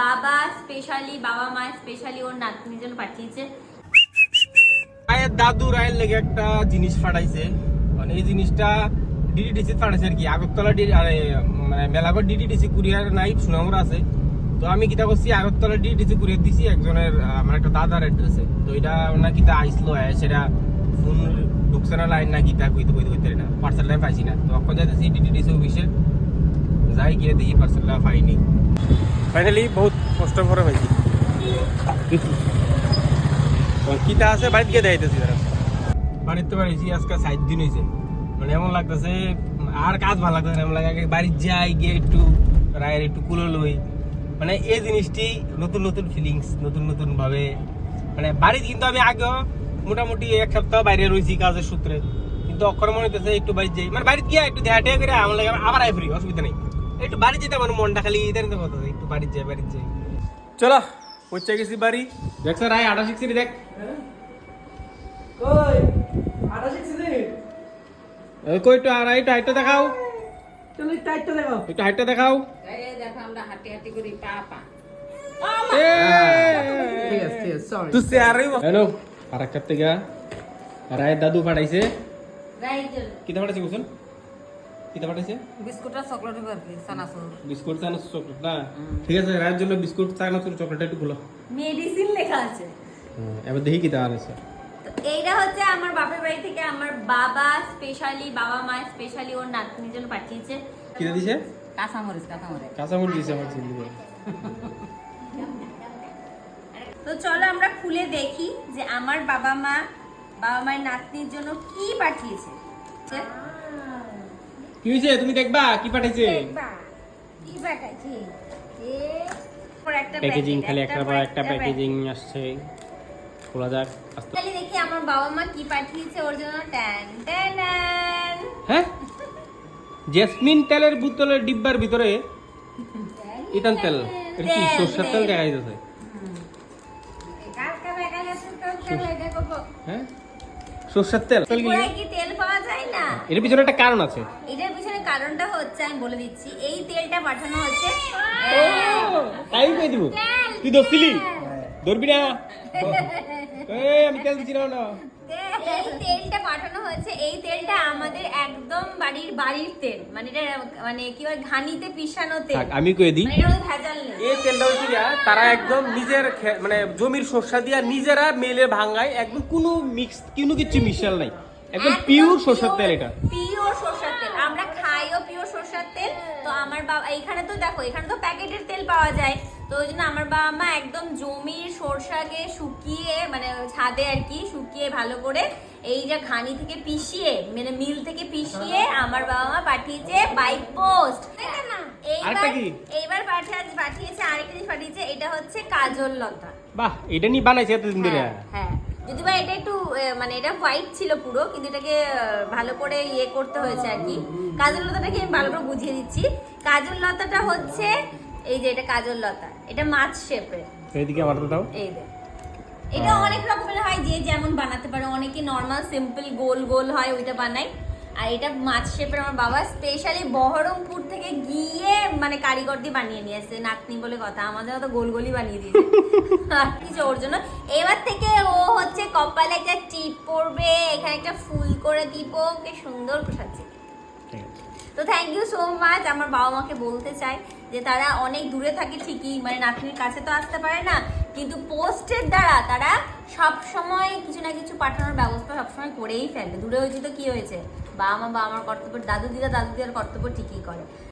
বাবা স্পেশালি বাবা মা স্পেশালি ওর নাতনির জন্য পাঠিয়েছে। রায়ের দাদু রায়ের লেগে একটা জিনিস ফাটাইছে। মানে এই জিনিসটা ডিডিডিসি ফাটাইছে আর কি। আগরতলা আরে মানে মেলাগড় ডিডিডিসি কুরিয়ার নাই, সুনামুর আছে। তো আমি কিতা করছি, আগরতলা ডিডিডিসি কুরিয়ার দিছি, একজনের আমার একটা দাদার অ্যাড্রেসে তো এটা না কিতা আইসলো হয় সেটা ফোন ঢুকছে না লাইন না কিতা, কইতে কইতে কইতে না পার্সেল টাইম পাইছি না। তো অখন যাইতেছি ডিডিডিসি অফিসে যাই গিয়ে দেখি পার্সেলটা পাইনি ফাইনালি বহুত কষ্ট করে পাইছি কিতা আছে বাড়িতে গিয়ে দেখাইতেছি তারা বাড়িতে বাড়িছি আজকে সাত দিন হয়েছে মানে এমন লাগতেছে আর কাজ ভালো লাগতেছে না, এমন লাগে আগে বাড়ি যাই গিয়ে একটু রায়ের একটু কুলো লই মানে এই জিনিসটি নতুন নতুন ফিলিংস নতুন নতুন ভাবে মানে বাড়িতে কিন্তু আমি আগেও মোটামুটি এক সপ্তাহ বাইরে রয়েছি কাজের সূত্রে কিন্তু অক্ষর মনে হইতেছে একটু বাড়ি যাই মানে বাড়িতে গিয়ে একটু দেখা টেয়া করে আমার লাগে আবার আই ফ্রি অসুবিধা নেই একটু বাড়ি যেতে আমার মনটা খালি এদের কথা একটু বাড়ি যাই বাড়ি যাই। চলো পৌঁছে গেছি বাড়ি। দেখ স্যার আয় আটা শিখছি দেখ। কই? আটা শিখছি এই কই একটু আর একটু হাইটটা দেখাও। একটু টাইটটা দেখাও। একটু হাইটটা দেখাও। দেখো আমরা হাঁটি হাঁটি করি পা পা। আর রায়ের দাদু জন্য। কিতা পাঠাইছে কুসুন পাঠাইছে? বিস্কুট আর চকলেট বরফি সানাসুর বিস্কুট চানাচুর চকলেট না? ঠিক আছে রায়ের জন্য বিস্কুট চানাচুর চকলেট একটু মেডিসিন লেখা আছে। এবার দেখি এইটা হচ্ছে আমার বাপের বাড়ি থেকে আমার বাবা স্পেশালি বাবা মা স্পেশালি ওর নাতনির জন্য পাঠিয়েছে। কিতা দিছে? কাঁচামরিচ কাঁচামরিচ। কাঁচামরিচ দিছে আমার চিন্তা তো চলো আমরা খুলে দেখি যে আমার বাবা মা বাবা মায়ের নাতনির জন্য কি পাঠিয়েছে। কি হয়েছে? তুমি দেখবা? কি পাঠাইছে? দেখবা, কি পাঠাইছে? একটা প্যাকেজিং খালি একটার পর একটা প্যাকেজিং আসছে। খোলা যাক আস্তে। খালি দেখি আমার বাবা মা কি পাঠিয়েছে ওর জন্য। ট্যান ট্যান হ্যাঁ? জেসমিন তেলের বোতলের ডিব্বার ভিতরে ইতান তেল। এটা কি সরষের তেল দেখা যাচ্ছে হ্যাঁ সরষের তেল তেল। কি ত্রিপুরায় কি তেল পাওয়া যায় না? এর পিছনে একটা কারণ আছে। এটার কারণটা হচ্ছে আমি বলে দিচ্ছি এই তেলটা পাঠানো হচ্ছে তাই কই দিব। তুই দছিলি ধরবি না? আমি তেল দিছি না এই তেলটা পাঠানো হয়েছে এই তেলটা আমাদের একদম বাড়ির বাড়ির তেল। মানে এটা মানে কি বলে ঘানিতে পিষানো তেল। আমি কই দিই। মানে ভেজাল নেই। এই তেলটা হচ্ছে তারা একদম নিজের খে- মানে জমির শস্য দিয়া নিজেরা মেলে ভাঙায় একদম কোনো মিক্স কোনো কিছু মিশাল নাই। একদম পিওর সরষের তেল এটা পিওর সরষের তেল আমরা খাইও পিওর সরষের তেল। তো আমার বাবা এখানে তো দেখো এখানে তো প্যাকেটের তেল পাওয়া যায়। তো ওই জন্য আমার বাবা মা একদম জমির সরষাকে শুকিয়ে মানে ছাদে আর কি শুকিয়ে ভালো করে এই যে ঘানি থেকে পিষিয়ে মানে মিল থেকে পিষিয়ে আমার বাবা মা পাঠিয়েছে বাইক পোস্ট এইবার এইবার পাঠিয়ে পাঠিয়েছে আরেকটা জিনিস পাঠিয়েছে এটা হচ্ছে কাজল লতা। বাহ এটা নিয়ে বানাইছে এতদিন ধরে? হ্যাঁ, হ্যাঁ। যদি বা এটা একটু মানে এটা হোয়াইট ছিল পুরো কিন্তু এটাকে ভালো করে ইয়ে করতে হয়েছে আর কি। কাজল লতাটাকে আমি ভালো করে বুঝিয়ে দিচ্ছি। কাজল লতাটা হচ্ছে এই যে এটা কাজল লতা এটা মাছ শেপের এইদিকে আমার দাও। এই যে। এটা অনেক রকমের হয় যে যেমন বানাতে পারে। অনেকে নর্মাল সিম্পল গোল গোল হয় ওইটা বানায়। আর এটা মাছ শেপের আমার বাবা স্পেশালি বহরমপুর থেকে গিয়ে মানে কারিগর দিয়ে বানিয়ে নিয়ে আসছে নাতনি বলে কথা আমাদের তো গোল গোলই বানিয়ে দিয়েছে। আর কিছু ওর জন্য। এবার থেকে হচ্ছে কপালে একটা টিপ পরবে এখানে একটা ফুল করে দিব কি সুন্দর ঠিক তো থ্যাংক ইউ সো মাচ আমার বাবা মাকে বলতে চাই যে তারা অনেক দূরে থাকে ঠিকই মানে নাতনির কাছে তো আসতে পারে না কিন্তু পোস্টের দ্বারা তারা সব সময় কিছু না কিছু পাঠানোর ব্যবস্থা সবসময় করেই ফেলে। দূরে হয়েছে তো কি হয়েছে? বাবা মা বা আমার কর্তব্য দাদু দিদা দাদু দিদার কর্তব্য ঠিকই করে।